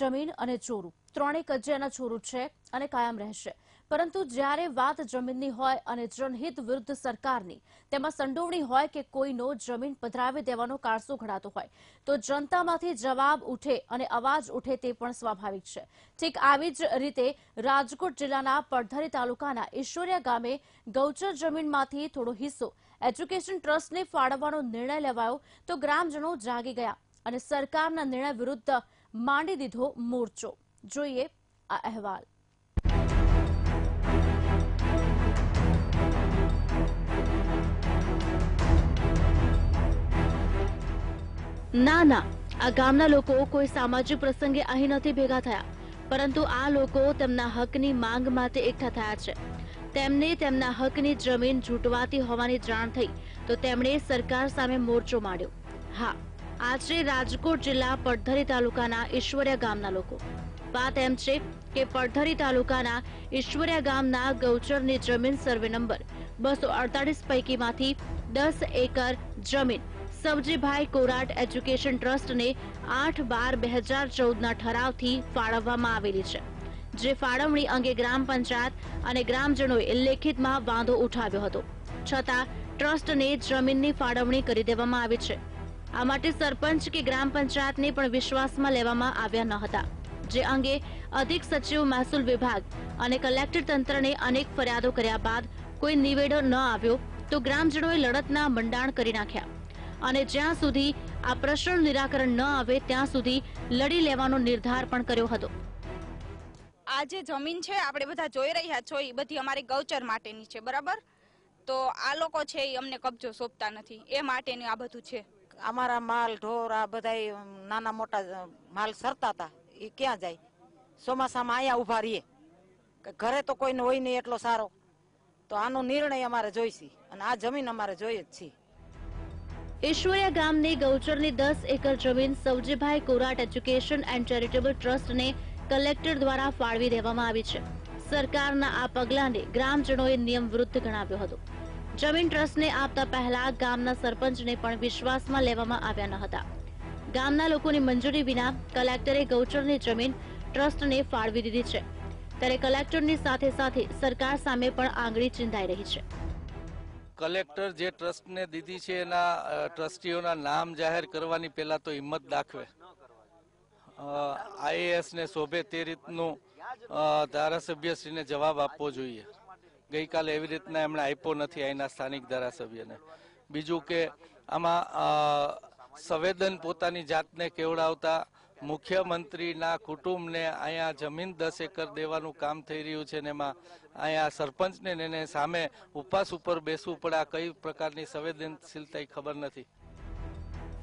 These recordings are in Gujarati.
જમીન અને ચોરું. ત્રણેય કજિયાના ચોરું છે અને કાયમ રહેશે. પરંતુ જ્યારે વાત જમીનની હોય અને જનહિત વિરુદ્ધ સરકારની, તેમાં સંડોવણી હોય કે કોઈનો જમીન પધરાવી દેવાનો કારસો ઘડાતો હોય, તો જનતામાંથી જવાબ ઉઠે અને અવાજ ઉઠે તે પણ સ્વાભાવિક છે. ઠીક આવી જ રીતે રાજકોટ જિલ્લાના પડધરી તાલુકાના ઈશ્વરિયા ગામે ગૌચર જમીનમાંથી થોડો હિસ્સો એજ્યુકેશન ટ્રસ્ટને ફાળવવાનો નિર્ણય લેવાયો તો ગ્રામજનો જાગી ગયા અને સરકારના નિર્ણય વિરુદ્ધ માંડી દીધો મોરચો. જોઈએ આ અહેવાલ. ના ના. આ ગામના લોકો કોઈ સામાજિક પ્રસંગે અહીં નથી ભેગા થયા. પરંતુ આ લોકો તેમના હકની માંગ માટે એકઠા થયા છે. તેમને તેમના હકની જમીન જૂટવાતી હોવાની જાણ થઈ તો તેમણે સરકાર સામે મોરચો માંડ્યો હા આજે રાજકોટ જિલ્લા પડધરી તાલુકાના ઈશ્વરિયા ગામના લોકો. વાત એમ છે કે પડધરી તાલુકાના ઈશ્વરિયા ગામના ગૌચરની જમીન સર્વે નંબર બસો અડતાલીસ પૈકીમાંથી દસ એકર જમીન સબજીભાઈ કોરાટ એજ્યુકેશન ટ્રસ્ટને આઠ બાર બે હજાર ચૌદના ઠરાવથી ફાળવવામાં આવેલી છે. જે ફાળવણી અંગે ગ્રામ પંચાયત અને ગ્રામજનોએ લેખિતમાં વાંધો ઉઠાવ્યો હતો. છતાં ટ્રસ્ટને જમીનની ફાળવણી કરી દેવામાં આવી છે. આ માટે સરપંચ કે ગ્રામ પંચાયતને પણ વિશ્વાસમાં લેવામાં આવ્યા ન હતા. જે અંગે અધિક સચિવ મહેસૂલ વિભાગ અને કલેક્ટર તંત્રને અનેક ફરિયાદો કર્યા બાદ કોઈ નિવેડો ન આવ્યો તો ગ્રામજનોએ લડતના મંડાણ કરી નાખ્યા. અને જ્યાં સુધી આ પ્રશ્નનું નિરાકરણ ન આવે ત્યાં સુધી લડી લેવાનો નિર્ધાર પણ કર્યો હતો. આ જે જમીન છે, આપણે બધા જોઈ રહ્યા છો એ બધી અમારી ગૌચર માટેની છે, બરાબર? તો આ લોકો છે એ અમને કબજો સોંપતા નથી. એ માટેનું આ બધું છે. અમારા માલ, ઢોર, આ બધા નાના મોટા માલ સરતા હતા એ ક્યાં જાય? ચોમાસામાં અહીંયા ઊભા રહીએ. કે, ઘરે તો કોઈને હોય નહીં એટલો સારો. તો આનો નિર્ણય અમારે જોઈશે. અને આ જમીન અમારે જોઈએ જ છીએ ઈશ્વરિયા ગામની ગૌચરની દસ એકર જમીન Saujibhai Korat education and charitable ટ્રસ્ટને કલેક્ટર દ્વારા ફાળવી દેવામાં આવી છે. સરકારના આ પગલાંને ગ્રામજનોએ નિયમ વિરુદ્ધ ગણાવ્યો હતો. જમીન ટ્રસ્ટને આપતા પહેલા ગામના સરપંચને પણ વિશ્વાસમાં લેવામાં આવ્યા ન હતા. ગામના લોકોની મંજૂરી વિના કલેક્ટરે ગૌચરની જમીન ટ્રસ્ટને ફાળવી દીધી છે. ત્યારે કલેક્ટરની સાથે સાથે સરકાર સામે પણ આંગળી ચિંતાઈ રહી છે. કલેક્ટર જે ટ્રસ્ટને દીધી છે, એના ટ્રસ્ટીઓના નામ જાહેર કરવાની પહેલા તો હિંમત દાખવે. આઈએએસને શોભે તે રીતનું ધારાસભ્યશ્રીને જવાબ આપવો જોઈએ. ગઈકાલે એવી રીતના એમણે આપ્યો નથી અહીંના સ્થાનિક ધારાસભ્યને. બીજું કે આમાં સંવેદન પોતાની જાતને કેવડાવતા મુખ્યમંત્રીના કુટુંબને અહીંયા જમીન દસ એકર દેવાનું કામ થઈ રહ્યું છે ને એમાં અહીંયા સરપંચને એને સામે ઉપવાસ ઉપર બેસવું પડે, આ કઈ પ્રકારની સંવેદનશીલતા ખબર નથી.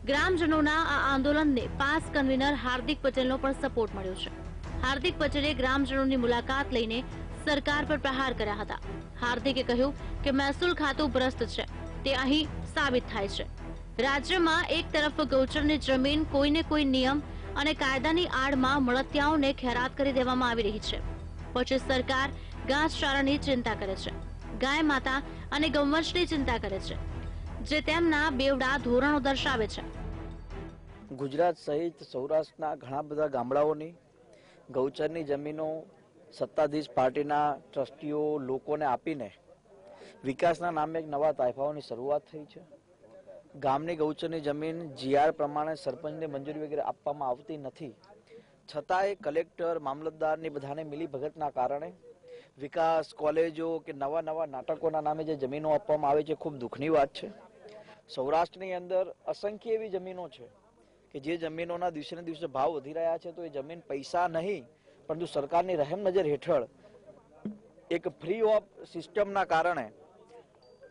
ગ્રામજનોના આ આંદોલનને પાસ કન્વીનર હાર્દિક પટેલનો પણ સપોર્ટ મળ્યો છે. હાર્દિક પટેલે ગ્રામજનોની મુલાકાત લઈને સરકાર પર પ્રહાર કર્યા હતા. હાર્દિકે કહ્યું કે મહેસૂલ ખાતું ભ્રષ્ટ છે. તે અહીં સાબિત થાય છે. રાજ્યમાં એક તરફ ગૌચરની જમીન કોઈને કોઈ નિયમ અને કાયદાની આડમાં મળતિયાઓને ખેરાત કરી દેવામાં આવી રહી છે. પછી સરકાર ઘાસચારાની ચિંતા કરે છે. ગાય માતા અને ગૌવંશની ચિંતા કરે છે, જે તેમના બેવડા ધોરણો દર્શાવે છે. ગુજરાત સહિત સૌરાષ્ટ્રના ઘણા બધા ગામડાઓની ગૌચરની જમીનો સત્તાધીશ પાર્ટીના ટ્રસ્ટીઓ લોકોને આપીને વિકાસના નામે એક નવા તાયફાઓની શરૂઆત થઈ છે. ગામની ગૌચરની જમીન જીઆર પ્રમાણે સરપંચને મંજૂરી વગેરે આપવામાં આવતી નથી. છતાંય કલેક્ટર, મામલતદારની બધાને મિલીભગતના કારણે વિકાસ, કોલેજો કે નવા નવા નાટકોના નામે જે જમીનો આપવામાં આવે છે, ખૂબ દુઃખની વાત છે. સૌરાષ્ટ્રની અંદર અસંખ્ય એવી જમીનો છે કે જે જમીનોના દિવસે દિવસે ભાવ વધી રહ્યા છે, તો એ જમીન પૈસા નહીં પરંતુ સરકારની રહેમ નજર હેઠળ એક ફ્રી ઓફ સિસ્ટમના કારણે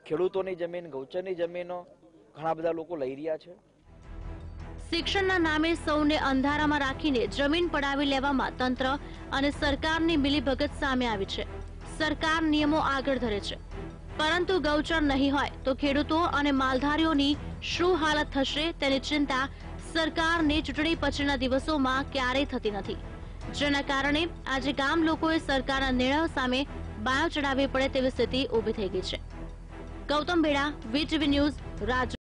ખેડૂતોની જમીન, ગૌચરની જમીનો ઘણા બધા લોકો લઈ રહ્યા છે. શિક્ષણના નામે સૌને અંધારામાં રાખીને જમીન પડાવી લેવામાં તંત્ર અને સરકારની મિલીભગત સામે આવી છે. સરકાર નિયમો આગળ ધરે છે. પરંતુ ગૌચર નહીં હોય તો ખેડૂતો અને માલધારીઓની શું હાલત થશે તેની ચિંતા સરકારને ચૂંટણી પછીના દિવસોમાં ક્યારેય થતી નથી. જેના કારણે આજે ગામ લોકોએ સરકારના નિર્ણયો સામે બાયો ચડાવવી પડે તેવી સ્થિતિ ઊભી થઈ ગઈ છે. Gautam Bheda, VTV news Raj